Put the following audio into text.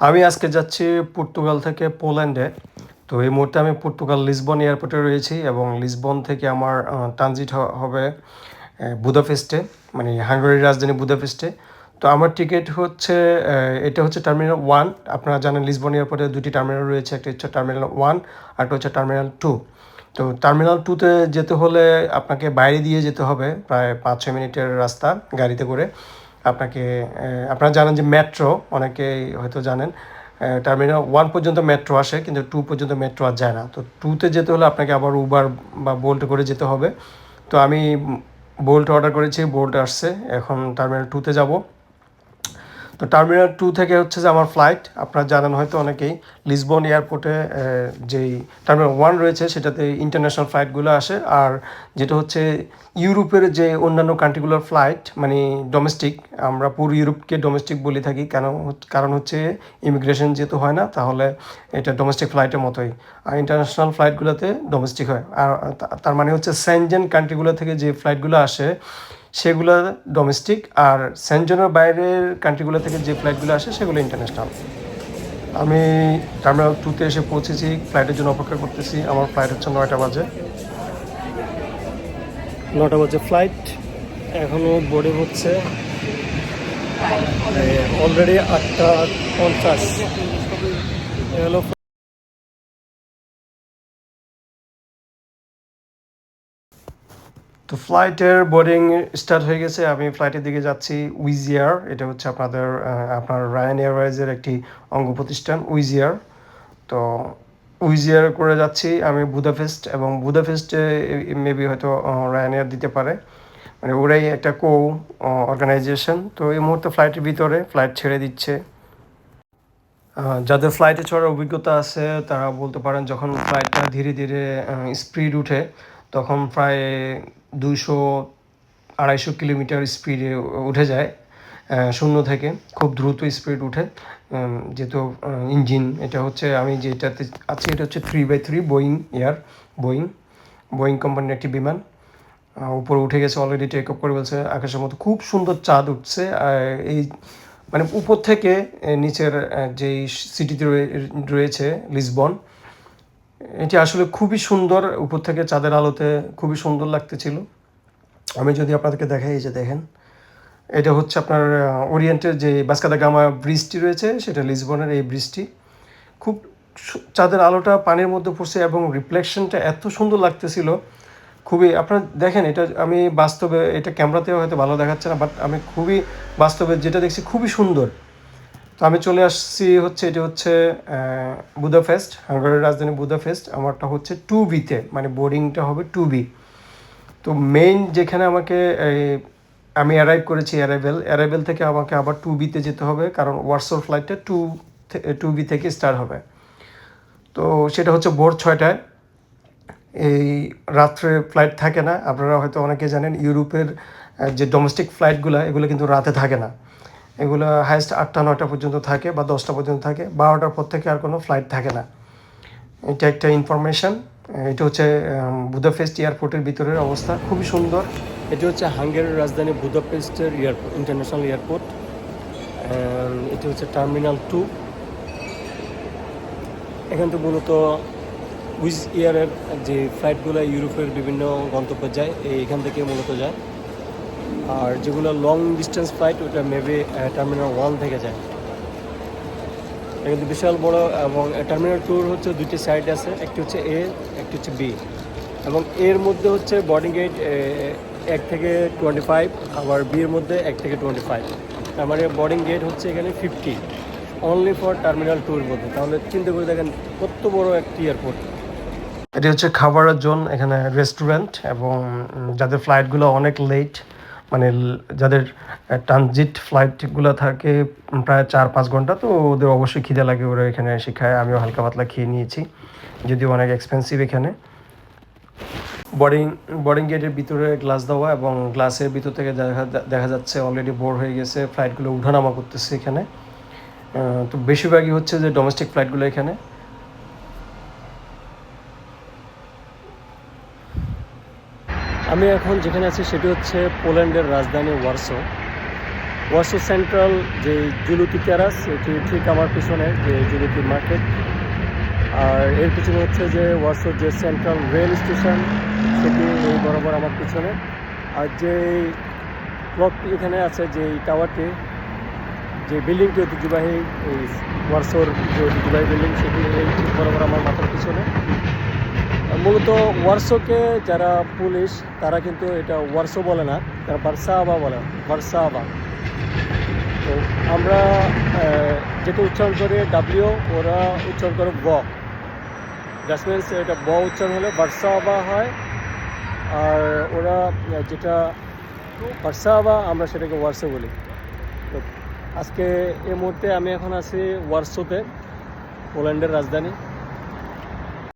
আমি আজকে যাচ্ছি পর্তুগাল থেকে পোল্যান্ডে। তো এই মুহূর্তে আমি পর্তুগাল লিসবন এয়ারপোর্টে রয়েছি এবং লিসবন থেকে আমার ট্রানজিট হবে আহ, বুদাপেস্টে মানে হাঙ্গারির রাজধানী বুদাপেস্টে। তো আমার টিকিট হচ্ছে এটা হচ্ছে টার্মিনাল ওয়ান। আপনারা জানেন লিসবন এয়ারপোর্টে দুটি টার্মিনাল রয়েছে একটা হচ্ছে টার্মিনাল ওয়ান একটা হচ্ছে টার্মিনাল টু। তো টার্মিনাল টুতে যেতে হলে আপনাকে বাইরে দিয়ে যেতে হবে প্রায় পাঁচ ছয় মিনিটের রাস্তা গাড়িতে করে। আপনাকে আপনারা জানেন যে মেট্রো অনেকেই হয়তো জানেন টার্মিনাল ওয়ান পর্যন্ত মেট্রো আসে, কিন্তু টু পর্যন্ত মেট্রো আর যায় না। তো টুতে যেতে হলে আপনাকে আবার উবার বা বোল্ট করে যেতে হবে। তো আমি বোল্ট অর্ডার করেছি বোল্ট আসছে, এখন টার্মিনাল টুতে যাব। তো টার্মিনাল টু থেকে হচ্ছে যে আমার ফ্লাইট আপনারা জানেন হয়তো অনেকেই লিসবন এয়ারপোর্টে যেই টার্মিনাল ওয়ান রয়েছে, সেটাতে ইন্টারন্যাশনাল ফ্লাইটগুলো আসে। আর যেটা হচ্ছে ইউরোপের যে অন্যান্য কান্ট্রিগুলোর ফ্লাইট মানে ডোমেস্টিক আমরা পুরো ইউরোপকে ডোমেস্টিক বলে থাকি, কেন কারণ হচ্ছে ইমিগ্রেশন যেহেতু হয় না, তাহলে এটা ডোমেস্টিক ফ্লাইটের মতোই। আর ইন্টারন্যাশনাল ফ্লাইটগুলোতে ডোমেস্টিক হয়। আর তার মানে হচ্ছে সেনজেন কান্ট্রিগুলো থেকে যে ফ্লাইটগুলো আসে সেগুলো ডোমেস্টিক আর সেনজনের বাইরের কান্ট্রিগুলো থেকে যে ফ্লাইটগুলো আসে, সেগুলো ইন্টারন্যাশনাল আমি টার্মিনাল টুতে এসে পৌঁছেছি ফ্লাইটের জন্য অপেক্ষা করতেছি। আমার ফ্লাইট হচ্ছে নয়টা বাজে। নটা বাজে ফ্লাইট এখনও বোর্ডে হচ্ছে। অলরেডি আটটা পঞ্চাশ। এ হলো তো ফ্লাইটের বোর্ডিং স্টার্ট হয়ে গেছে। আমি ফ্লাইটের দিকে যাচ্ছি উইজিয়ার এটা হচ্ছে আপনাদের আপনার রায়ান এয়ারওয়েজের একটি অঙ্গ প্রতিষ্ঠান উইজিয়ার তো উইজিয়ার করে যাচ্ছি আমি বুদাফেস্ট এবং বুদাফেস্টে মেবি হয়তো রায়ান এয়ার দিতে পারে। মানে ওরাই একটা কো অর্গানাইজেশন তো এই মুহূর্তে ফ্লাইটের ভিতরে ফ্লাইট ছেড়ে দিচ্ছে। যাদের ফ্লাইটে চড়ার অভিজ্ঞতা আছে, তারা বলতে পারেন যখন ফ্লাইটটা ধীরে ধীরে স্পিড উঠে তখন প্রায় দুইশো, আড়াইশো কিলোমিটার স্পিডে উঠে যায় শূন্য থেকে। খুব দ্রুত স্পিড উঠে যেহেতু ইঞ্জিন এটা হচ্ছে আমি যেটাতে আছি, এটা হচ্ছে three by three Boeing air Boeing Boeing কোম্পানির একটি বিমান। উপরে উঠে গেছে অলরেডি টেক অফ করে বলছে আকাশের মতো খুব সুন্দর চাঁদ উঠছে এই মানে উপর থেকে নিচের যেই সিটিতে রয়েছে লিসবন এটি আসলে খুবই সুন্দর, উপর থেকে চাঁদের আলোতে খুবই সুন্দর লাগতেছিল। আমি যদি আপনাদেরকে দেখাই, এই যে দেখেন, এটা হচ্ছে আপনার ওরিয়েন্টের যে বাসকাদা গামা ব্রিজটি রয়েছে, সেটা লিসবনের এই ব্রিজটি। খুব চাঁদের আলোটা পানির মধ্যে পড়ছে এবং রিফ্লেকশনটা এত সুন্দর লাগতেছিল। খুবই, আপনারা দেখেন, এটা আমি বাস্তবে, এটা ক্যামেরাতেও হয়তো ভালো দেখাচ্ছে না বাট আমি খুবই বাস্তবে যেটা দেখছি খুবই সুন্দর। আমি চলে আসছি হচ্ছে, এটি হচ্ছে বুদাফেস্ট হাঙ্গারির রাজধানী বুদাফেস্ট আমারটা হচ্ছে টু বিতে মানে বোর্ডিংটা হবে টু বি তো মেইন যেখানে আমাকে আমি অ্যারাইভ করেছি অ্যারাইভেল অ্যারাইভেল থেকে আমাকে আবার টু বিতে যেতে হবে, কারণ ওয়ার্সোর ফ্লাইটটা টু টু বি থেকে স্টার্ট হবে। তো সেটা হচ্ছে ভোর ছয়টায়। এই রাত্রে ফ্লাইট থাকে না, আপনারা হয়তো অনেকে জানেন, ইউরোপের যে ডোমেস্টিক ফ্লাইটগুলো এগুলো কিন্তু রাতে থাকে না। এগুলো হায়েস্ট আটটা, নয়টা পর্যন্ত থাকে বা দশটা পর্যন্ত থাকে। বারোটার পর থেকে আর কোনো ফ্লাইট থাকে না। এটা একটা ইনফরমেশন এটা হচ্ছে বুদাপেস্ট এয়ারপোর্টের ভিতরের অবস্থা। খুবই সুন্দর। এটা হচ্ছে হাঙ্গেরির রাজধানী বুদাপেস্টের এয়ারপোর্ট ইন্টারন্যাশনাল এয়ারপোর্ট এটা হচ্ছে টার্মিনাল টু এখান থেকে মূলত উইজ এয়ারের যে ফ্লাইটগুলো ইউরোপের বিভিন্ন গন্তব্যে যায় এখান থেকে মূলত যায়। আর যেগুলো লং ডিস্টেন্স ফ্লাইট ওটা মেবি টার্মিনাল ওয়ান থেকে যায়। এটা কিন্তু বিশাল বড়, এবং টার্মিনাল টুর হচ্ছে দুইটি সাইড আছে, একটি হচ্ছে এ একটি হচ্ছে বি এবং এর মধ্যে হচ্ছে বডিং গেট এক থেকে টোয়েন্টি ফাইভ আবার বি এর মধ্যে এক থেকে টোয়েন্টি ফাইভ তার মানে বডিং গেট হচ্ছে এখানে ফিফটি অনলি ফর টার্মিনাল টুর মধ্যে। তাহলে চিন্তা করে দেখেন কত বড় একটি এয়ারপোর্ট এটি হচ্ছে খাবারের জোন, এখানে রেস্টুরেন্ট এবং যাদের ফ্লাইটগুলো অনেক লেট মানে যাদের ট্রানজিট ফ্লাইটগুলো থাকে প্রায় চার পাঁচ ঘণ্টা, তো ওদের অবশ্যই খিদে লাগে, ওরা এখানে এসে খায়। আমিও হালকা পাতলা খেয়ে নিয়েছি, যদিও অনেক এক্সপেন্সিভ এখানে। বোর্ডিং বোর্ডিং গেটের ভিতরে গ্লাস দেওয়া এবং গ্লাসের ভিতর থেকে দেখা দেখা যাচ্ছে অলরেডি বোর হয়ে গেছে ফ্লাইটগুলো উঠানামা করতেছে এখানে। তো বেশিরভাগই হচ্ছে যে ডোমেস্টিক ফ্লাইটগুলো এখানে। আমি এখন যেখানে আছি সেটি হচ্ছে পোল্যান্ডের রাজধানী ওয়ার্সো। ওয়ার্সো সেন্ট্রাল যে জুলুকি টেরাস, এটি ঠিক আমার পিছনে যে জুলুতি মার্কেট। আর এর পিছনে হচ্ছে যে ওয়ার্সো যে সেন্ট্রাল রেল স্টেশন, সেটি এই বরাবর আমার পিছনে। আর যে ব্লকটি এখানে আছে, যে টাওয়ারটি, যে বিল্ডিংটি ঐতিহ্যবাহী, এই ওয়ার্সোর যে ঐতিহ্যবাহী বিল্ডিং, সেটি এই বরাবর আমার মাথার পিছনে। মূলত ওয়ার্সোকে যারা পুলিশ, তারা কিন্তু এটা ওয়ার্সো বলে না, তারা বার্সাবা বলে, বার্সাবা। তো আমরা যেটা উচ্চারণ করে ডাব্লিউ ওরা উচ্চারণ করে ব। দ্যাট মিনস এটা ব উচ্চারণ হলে বার্সাবা হয়, আর ওরা যেটা বার্সাবা, আমরা সেটাকে ওয়ার্সো বলি। তো আজকে এই মুহূর্তে আমি এখন আছি ওয়ার্সোতে, পোল্যান্ডের রাজধানী।